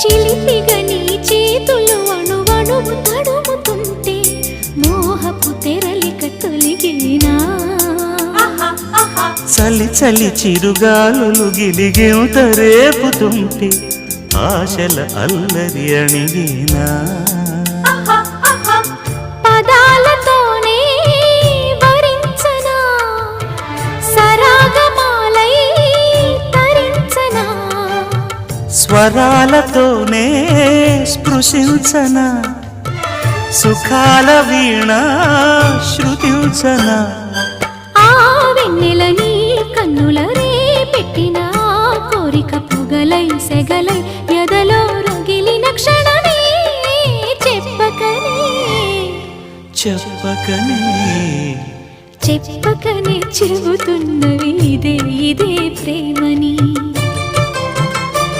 చిలిపిగా నీ చేతులు అణువణువు తడుముతుంటే మోహపు తెరలిక తొలిగేనా చలి చలి చిరుగాలులు గిలిగివుత రేపుతుంటే ఆశల అల్లరి అణిగినా. స్వరాలతోనే స్పృశించన సుఖాల వీణ శృతించన. ఆ వెన్నెల నీ కన్నుల రే పెట్టిన కోరిక పొగలై సెగలై ఎదలో రగిలిన క్షణమే చెప్పకనే. చెప్పకనే. చెప్పకనే చెబుతున్నవి ఇదే ఇదే ప్రేమని